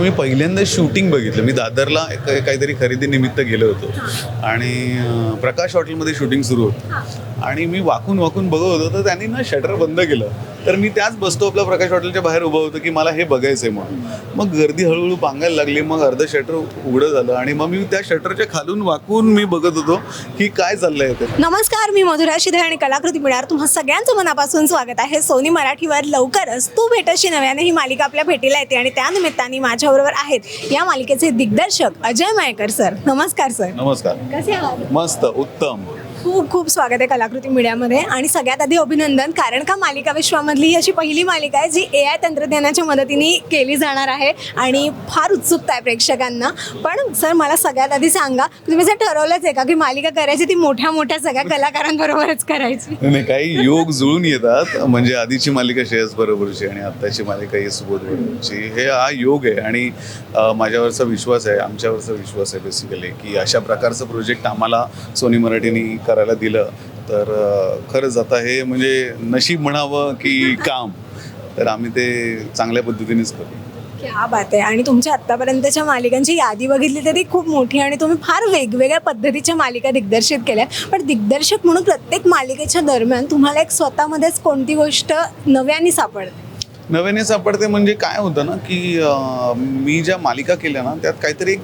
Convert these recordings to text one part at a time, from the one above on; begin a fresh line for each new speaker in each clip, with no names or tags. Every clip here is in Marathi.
जेव्हा मी पहिल्यांदा शूटिंग बघितलं. मी दादरला एक काहीतरी खरेदीनिमित्त गेलो होतो. आणि प्रकाश हॉटेलमध्ये शूटिंग सुरू होतं. आणि मी वाकून वाकून बघत होतो तर त्यांनी ना शटर बंद केलं. तर मी त्याच बसतो आपल्या प्रकाश हॉटेलच्या बाहेर उभं होतं की मला हे बघायचं आहे म्हणून. मग गर्दी हळूहळू पांगायला लागली मग अर्धं शटर उघडं झालं आणि मग मी त्या शटरच्या खालून वाकून मी बघत होतो की काय चाललंय ते.
नमस्कार मी मधुरा शिधे आणि कलाकृती मिळणार तुम्हा सगळ्यांचं मनापासून स्वागत आहे. सोनी मराठीवर लवकरच तू भेटशी नव्याने ही मालिका आपल्या भेटीला येते आणि त्या निमित्ताने माझ्याबरोबर आहेत या मालिकेचे दिग्दर्शक अजय मायकर सर. नमस्कार सर.
नमस्कार.
कसे आहात?
मस्त उत्तम.
खूप खूप स्वागत आहे कलाकृती मीडियामध्ये. आणि सगळ्यात आधी अभिनंदन कारण का मालिका विश्वामधली ही अशी पहिली मालिका आहे जी ए आय तंत्रज्ञानाच्या मदतीने केली जाणार आहे आणि फार उत्सुकता आहे प्रेक्षकांना. पण सर मला सगळ्यात आधी सांगा तुम्ही जर ठरवलंच आहे का की मालिका करायची ती मोठ्या मोठ्या सगळ्या कलाकारांबरोबरच करायची?
नाही काही योग जुळून येतात म्हणजे आधीची मालिका श्रेयस बरोबरची आणि आत्ताची मालिका ही सुबोध बरोबरची. हे हा योग आहे आणि माझ्यावरचा विश्वास आहे आमच्यावरचा विश्वास आहे बेसिकली की अशा प्रकारचं प्रोजेक्ट आम्हाला सोनी मराठीनी करायला दिलं. तर खरंच आता हे म्हणजे नशीब म्हणावं की काम तर आम्ही ते चांगल्या पद्धतीनेच करू.
क्या बात आहे. आणि तुमच्या आत्तापर्यंतच्या मालिकांची यादी बघितली तरी खूप मोठी आणि तुम्ही फार वेगवेगळ्या पद्धतीच्या मालिका दिग्दर्शित केल्या पण दिग्दर्शक म्हणून प्रत्येक मालिकेच्या दरम्यान तुम्हाला एक स्वतःमध्येच कोणती गोष्ट नव्याने सापडते?
नव्याने सापडते म्हणजे काय होतं ना की अं, मी ज्या मालिका केल्या ना त्यात काहीतरी एक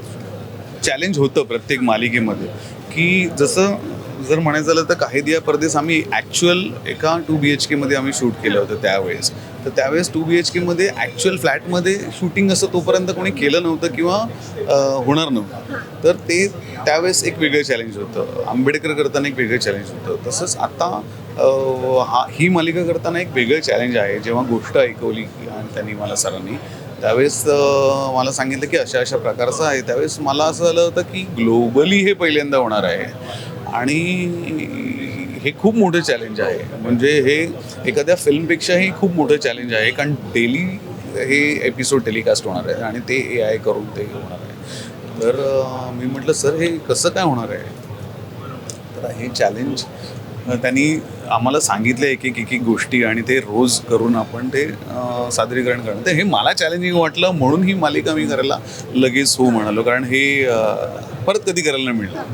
चॅलेंज होतं प्रत्येक मालिकेमध्ये. की जसं जर म्हणायचं झालं तर काही दिया परदेस आम्ही ॲक्च्युअल एका टू बी एच केमध्ये आम्ही शूट केलं होतं त्यावेळेस. तर त्यावेळेस टू बी एच केमध्ये ॲक्च्युअल फ्लॅटमध्ये शूटिंग असं तोपर्यंत कोणी केलं नव्हतं किंवा होणार नव्हतं. तर ते त्यावेळेस एक वेगळं चॅलेंज होतं. आंबेडकर करताना एक वेगळं चॅलेंज होतं. तसंच आता हा ही मालिका करताना एक वेगळं चॅलेंज आहे. जेव्हा गोष्ट ऐकवली आणि त्यांनी मला सरांनी त्यावेळेस मला सांगितलं की अशा अशा प्रकारचं आहे. त्यावेळेस मला असं झालं होतं की ग्लोबली हे पहिल्यांदा होणार आहे. आणि हे खूप मोठं चॅलेंज आहे. म्हणजे हे एखाद्या फिल्मपेक्षाही खूप मोठं चॅलेंज आहे. कारण डेली हे एपिसोड टेलिकास्ट होणार आहे आणि ते ए आय करून ते होणार आहे. तर मी म्हटलं सर हे कसं काय होणार आहे? तर हे चॅलेंज त्यांनी आम्हाला सांगितलं एक एक एक एक गोष्टी आणि ते रोज करून आपण ते सादरीकरण करणं तर हे मला चॅलेंजिंग वाटलं म्हणून ही मालिका मी करायला लगेच हो म्हणालो. कारण हे परत कधी करायला नाही मिळणार.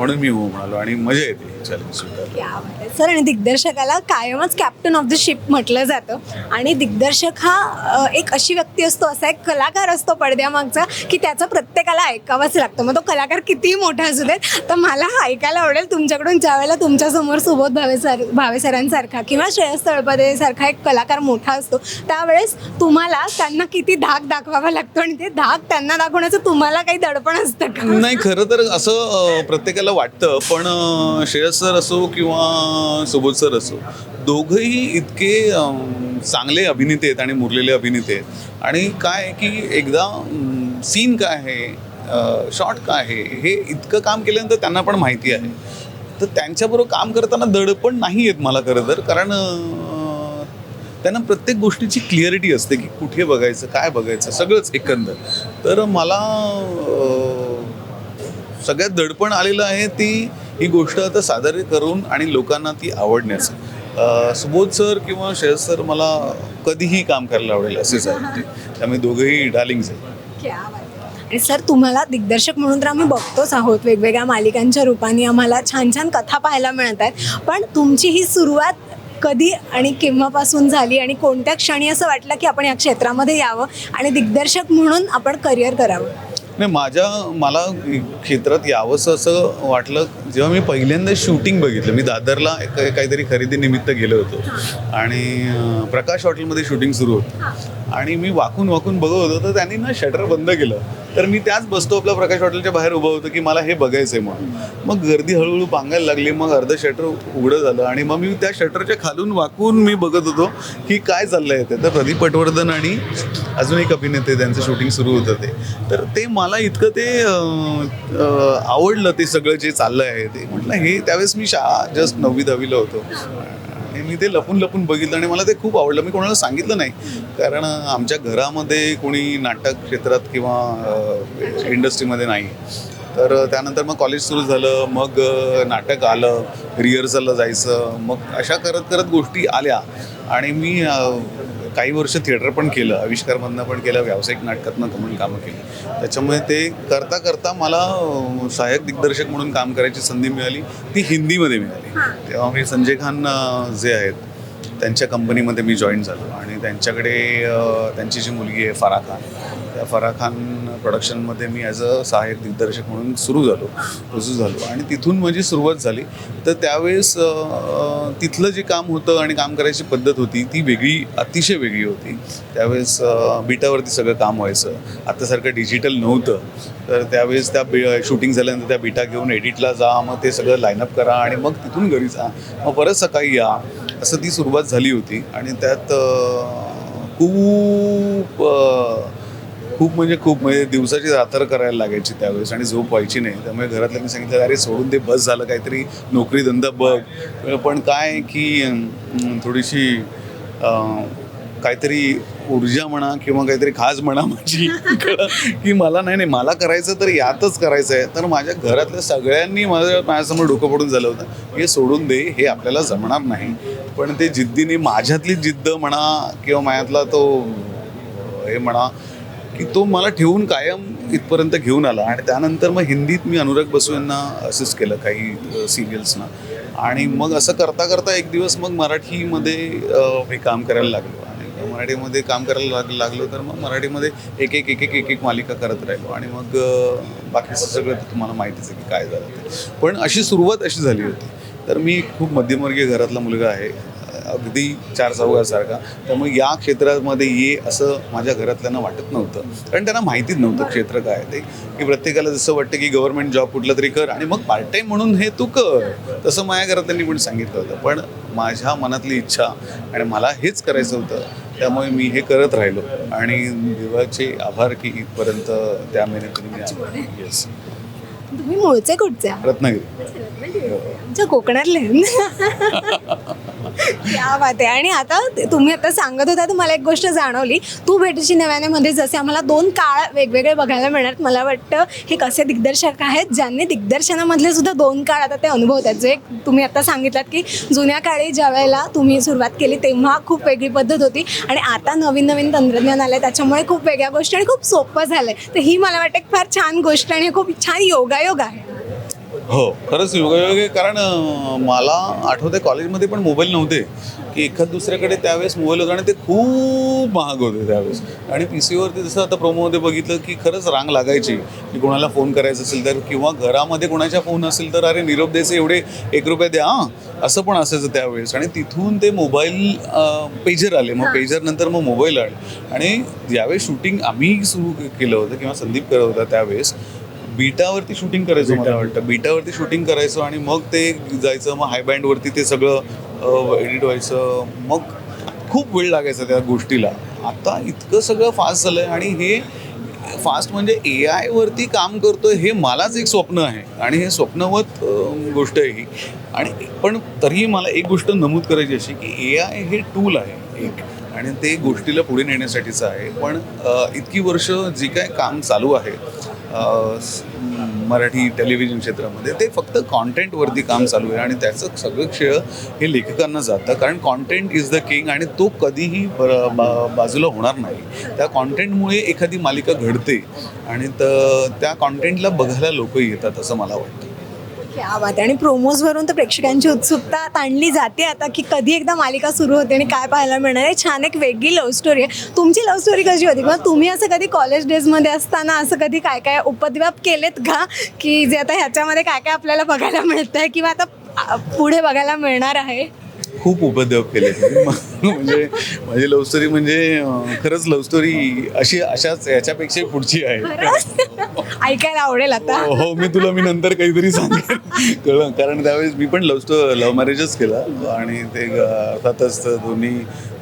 म्हणून मी हो म्हणालो आणि मजा येते चॅलेंज स्वीकारलं
सर आणि दिग्दर्शकाला कायमच कॅप्टन ऑफ द शिप म्हटलं जातं. आणि दिग्दर्शक हा एक अशी व्यक्ती असतो असा एक कलाकार असतो पडद्यामागचा की त्याचं प्रत्येकाला ऐकावंच लागतं. मग तो कलाकार कितीही मोठा असू देत तर मला हा ऐकायला आवडेल तुमच्याकडून ज्यावेळेला तुमच्यासमोर सुबोध भावे सर भावे सरांसारखा किंवा श्रेयस तळपदे सारखा एक कलाकार मोठा असतो त्यावेळेस तुम्हाला त्यांना किती धाक दाखवावा लागतो आणि ते धाक त्यांना दाखवण्याचं तुम्हाला काही दडपण असतं का?
नाही खरं तर असं अं, मला वाटतं पण श्रेयस सर असो किंवा सुबोध सर असो दोघंही इतके चांगले अभिनेते आहेत आणि मुरलेले अभिनेते आहेत. आणि काय की एकदा सीन काय आहे शॉर्ट काय आहे हे इतकं काम केल्यानंतर त्यांना पण माहिती आहे. तर त्यांच्याबरोबर काम करताना दडपण नाही येत मला खरं तर कारण त्यांना प्रत्येक गोष्टीची क्लिअरिटी असते की कुठे बघायचं काय बघायचं सगळंच एकंदर. तर मला सगळ्यात दडपण आलेलं आहे ती ही गोष्ट आता सादर करून आणि लोकांना ती आवडण्याचं. सुबोध सर किंवा शरद सर मला कधीही काम करायला आवडेल असेच आहे ते त्यामुळे दोघंही डार्लिंग्स
आहे. आणि सर तुम्हाला दिग्दर्शक म्हणून तर आम्ही बघतोच आहोत. वेगवेगळ्या मालिकांच्या रूपाने आम्हाला छान छान कथा पाहायला मिळत आहेत. पण तुमची ही सुरुवात कधी आणि केव्हापासून झाली आणि कोणत्या क्षणी असं वाटलं की आपण या क्षेत्रामध्ये यावं आणि दिग्दर्शक म्हणून आपण करिअर करावं?
नाही माझ्या मला क्षेत्रात यावंसं असं वाटलं जेव्हा मी पहिल्यांदा शूटिंग बघितलं मी दादरला एक काहीतरी खरेदीनिमित्त गेलो होतो. आणि प्रकाश हॉटेलमध्ये शूटिंग सुरू होतं. आणि मी वाकून वाकून बघत होतो तर त्यांनी ना शटर बंद केलं. तर मी त्याच बसतो आपल्या प्रकाश हॉटेलच्या बाहेर उभं होतं की मला हे बघायचं आहे म्हणून. मग गर्दी हळूहळू पांगायला लागली मग अर्धं शटर उघडं झालं. आणि मग मी त्या शटरच्या खालून वाकून मी बघत होतो की काय चाललंय ते. तर प्रदीप पटवर्धन आणि अजून एक अभिनेते त्यांचं शूटिंग सुरू होतं ते. तर ते मला मला इतकं ते आवडलं ते सगळं जे चाललं आहे ते. म्हटलं हे त्यावेळेस मी शा जस्ट नववी दहावीला होतो. आणि मी ते लपून लपून बघितलं आणि मला ते खूप आवडलं. मी कोणाला सांगितलं नाही. कारण आमच्या घरामध्ये कोणी नाटक क्षेत्रात किंवा इंडस्ट्रीमध्ये नाही. तर त्यानंतर मग कॉलेज सुरू झालं. मग नाटक आलं. रिहर्सलला जायचं. मग अशा करत करत गोष्टी आल्या. आणि मी काही वर्ष थिएटर पण केलं आविष्कारमधनं पण केलं व्यावसायिक नाटकातनं पण कामं केली. त्याच्यामुळे ते करता करता मला सहाय्यक दिग्दर्शक म्हणून काम करायची संधी मिळाली. ती हिंदीमध्ये मिळाली. तेव्हा मी संजय खान जे आहेत त्यांच्या कंपनीमध्ये मी जॉईन झालो. आणि त्यांच्याकडे त्यांची जी मुलगी आहे फरा खान त्या फरा खान प्रोडक्शनमध्ये मी ॲज अ सहाय्यक दिग्दर्शक म्हणून सुरू झालो रुजू झालो. आणि तिथून माझी सुरुवात झाली. तर त्यावेळेस तिथलं जे काम होतं आणि काम करायची पद्धत होती ती वेगळी अतिशय वेगळी होती. त्यावेळेस बिटावरती सगळं काम व्हायचं. आतासारखं डिजिटल नव्हतं. तर त्यावेळेस त्या बि शूटिंग झाल्यानंतर त्या बिटा घेऊन एडिटला जा मग ते सगळं लाईनअप करा आणि मग तिथून घरी जा. मग परत सकाळी या. असं ती सुरुवात झाली होती. आणि त्यात खूप खूप म्हणजे खूप म्हणजे दिवसाची रात्र करायला लागायची त्यावेळेस आणि झोप व्हायची नाही. त्यामुळे घरातल्यांनी सांगितलं अरे सोडून दे बस झालं काहीतरी नोकरी धंदा बघ. पण काय की थोडीशी काहीतरी ऊर्जा म्हणा किंवा काहीतरी खास म्हणा माझी की मला नाही नाही मला करायचं तर यातच करायचं आहे. तर माझ्या घरातल्या सगळ्यांनी माझं माझ्यासमोर डोकं पडून झालं होतं. हे सोडून दे हे आपल्याला जमणार नाही. पण ते जिद्दीने माझ्यातली जिद्द म्हणा किंवा माझ्यातला तो हे म्हणा की तो मला ठेवून कायम इथपर्यंत घेऊन आला. आणि त्यानंतर मग हिंदीत मी अनुराग बसू यांना असिस्ट केलं काही सिरियल्सना आणि मग असं करता करता एक दिवस मग मराठीमध्ये हे मी काम करायला लागलो. आणि मराठीमध्ये काम करायला लाग लागलो तर मग मराठीमध्ये एक एक एक एक एक एक मालिका करत राहिलो. आणि मग बाकीचं सगळं तर तुम्हाला माहितीच आहे की काय झालं ते. पण अशी सुरुवात अशी झाली होती. तर मी खूप मध्यमवर्गीय घरातला मुलगा आहे. अगदी चार चौघासारखा. त्यामुळे या क्षेत्रामध्ये ये असं माझ्या घरातल्यांना वाटत नव्हतं. कारण त्यांना माहितीच नव्हतं क्षेत्र काय ते. की प्रत्येकाला जसं वाटतं की गव्हर्नमेंट जॉब कुठला तरी कर आणि मग पार्ट टाईम म्हणून हे तू कर. तसं माझ्या घरातल्यांनी पण सांगितलं होतं. पण माझ्या मनातली इच्छा आणि मला हेच करायचं होतं. त्यामुळे मी हे करत राहिलो. आणि देवाचे आभार की इथपर्यंत त्या मेहनतीने मी येस
तुम्ही मूळचे कुठचे?
रत्नागिरी.
आमच्या कोकणातले क्या बात आहे आणि आता ते- तुम्ही आता सांगत होता तर मला एक गोष्ट जाणवली. तू भेटीची नव्यानेमध्ये म्हणजे जसे आम्हाला दोन काळ वेगवेगळे बघायला मिळणार मला वाटतं हे कसे दिग्दर्शक आहेत ज्यांनी दिग्दर्शनामधले सुद्धा दोन काळ आता ते अनुभवतात जे तुम्ही आता सांगितलात की जुन्या काळी ज्या वेळेला तुम्ही सुरुवात केली तेव्हा खूप वेगळी पद्धत होती. आणि आता नवीन नवीन तंत्रज्ञान आलं त्याच्यामुळे खूप वेगळ्या गोष्टी आणि खूप सोपं झालं तर ही मला वाटतं एक फार छान गोष्ट आणि खूप छान योगायोग आहे.
हो. खरंच योगायोग कारण मला आठवते कॉलेजमध्ये पण मोबाईल नव्हते की एखाद दुसऱ्याकडे त्यावेळेस मोबाईल होता आणि ते खूप महाग होते त्यावेळेस. आणि पी सीवरती जसं आता प्रोमोमध्ये बघितलं की खरंच रांग लागायची की कोणाला फोन करायचा असेल तर किंवा घरामध्ये कोणाच्या फोन असेल तर अरे निरोप द्यायचे एवढे एक रुपये द्या असं पण असायचं त्यावेळेस. आणि तिथून ते मोबाईल पेजर आले. मग पेजर नंतर मग मोबाईल आले. आणि ज्यावेळेस शूटिंग आम्ही सुरू केलं होतं किंवा संदीप करत होता त्यावेळेस. बीटावरती शूटिंग करायचो मला वाटतं. बीटावरती शूटिंग करायचो आणि मग ते जायचं मग हाय बँडवरती ते सगळं एडिट व्हायचं. मग खूप वेळ लागायचा त्या गोष्टीला. आता इतकं सगळं फास्ट झालं आहे आणि हे फास्ट म्हणजे ए आयवरती काम करतोय हे मलाच एक स्वप्न आहे. आणि हे स्वप्नवत गोष्ट आहे ही. आणि पण तरीही मला एक गोष्ट नमूद करायची अशी की ए आय हे टूल आहे एक. आणि ते गोष्टीला पुढे नेण्यासाठीचं आहे. पण इतकी वर्ष जे काय काम चालू आहे मराठी टेलिव्हिजन क्षेत्रामध्ये ते फक्त कॉन्टेंटवरती काम चालू आहे आणि त्याचं सगळं श्रेय हे लेखकांना जातं. कारण कॉन्टेंट इज द किंग आणि तो कधीही बाजूला होणार नाही. त्या कॉन्टेंटमुळे एखादी मालिका घडते आणि तर त्या कॉन्टेंटला बघायला लोक येतात असं मला वाटतं.
क्या बात आहे आणि प्रोमोजवरून तर प्रेक्षकांची उत्सुकता ताणली जाते आता की कधी एकदा मालिका सुरू होते आणि काय पाहायला मिळणार आहे. छान एक वेगळी लव्ह स्टोरी आहे. तुमची लव्ह स्टोरी कशी होती? किंवा तुम्ही असं कधी कॉलेज डेजमध्ये असताना असं कधी काय काय उपद्व्याप केलेत का? की जे आता ह्याच्यामध्ये काय काय आपल्याला बघायला मिळतं आहे किंवा आता पुढे बघायला मिळणार आहे?
खूप उपद्रव केले म्हणजे माझी लव्ह स्टोरी म्हणजे खरंच लव्ह स्टोरी अशी अशाच याच्यापेक्षा पुढची आहे?
ऐकायला आवडेल आता.
हो हो, मी तुला मी नंतर काहीतरी सांगेन. कळलं? कारण त्यावेळेस मी पण लव्ह स्टो लव्ह मॅरेजच केलं. आणि ते ग- अर्थातच दोन्ही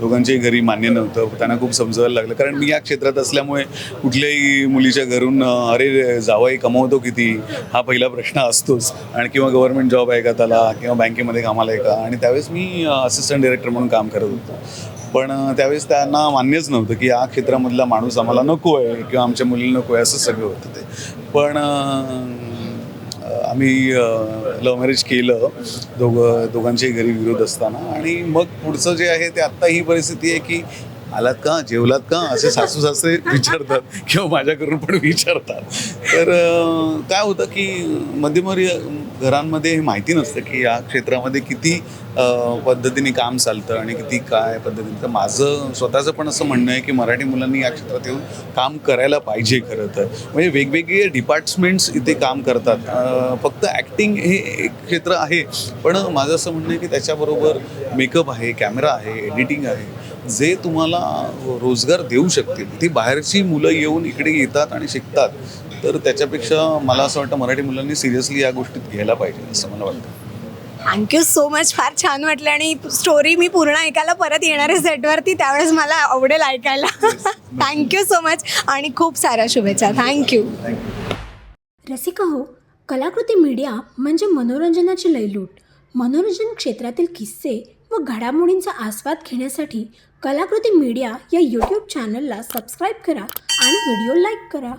दोघांच्याही घरी मान्य नव्हतं. त्यांना खूप समजायला लागलं. कारण मी या क्षेत्रात असल्यामुळे कुठल्याही मुलीच्या घरून अं, अरे जावाई कमवतो किती? हा पहिला प्रश्न असतोच. आणि किंवा गव्हर्नमेंट जॉब आहे का त्याला? किंवा बँकेमध्ये कामाला आहे का? आणि त्यावेळेस मी असिस्टंट डिरेक्टर म्हणून काम करत होतो. पण त्यावेळेस त्यांना मान्यच नव्हतं की या क्षेत्रामधला माणूस आम्हाला नको आहे किंवा आमच्या मुलीला नको आहे असं सगळं होतं ते. पण आम्ही लव्ह मॅरेज केलं दोघं दोघांच्याही घरी विरोध असताना. आणि मग पुढचं जे आहे ते आत्ता ही परिस्थिती आहे की आलात का? जेवलात का? असे सासू सासरे विचारतात किंवा माझ्याकडून पण विचारतात. तर काय होतं की मध्यमवर्गीय घरांमध्ये हे माहिती नसतं की या क्षेत्रामध्ये किती पद्धतीने काम चालतं आणि किती काय पद्धतीने. तर माझं स्वतःचं पण असं म्हणणं आहे की मराठी मुलांनी या क्षेत्रात येऊन काम करायला पाहिजे खरं तर. म्हणजे वेगवेगळे डिपार्टमेंट्स इथे काम करतात. फक्त ॲक्टिंग हे एक क्षेत्र आहे. पण माझं असं म्हणणं आहे की त्याच्याबरोबर मेकअप आहे कॅमेरा आहे एडिटिंग आहे. जे तुम्हाला रोजगार देऊ शकतील ती बाहेरची मुलं येऊन इकडे येतात आणि शिकतात. तर त्याच्यापेक्षा मला असं वाटतं मराठी मुलांनी सिरियसली या गोष्टीत घ्यायला पाहिजे असं मला वाटतं.
थँक्यू सो मच फार छान वाटलं आणि स्टोरी मी पूर्ण ऐकायला परत येणार आहे सेटवरती त्यावेळेस मला आवडेल ऐकायला. थँक्यू सो मच आणि खूप साऱ्या शुभेच्छा. थँक्यू
रसिका हो कलाकृती मीडिया म्हणजे मनोरंजनाची लयलूट. मनोरंजन क्षेत्रातील किस्से व घडामोडींचा आस्वाद घेण्यासाठी कलाकृती मीडिया या यूट्यूब चॅनलला सबस्क्राईब करा आणि व्हिडिओ लाईक करा.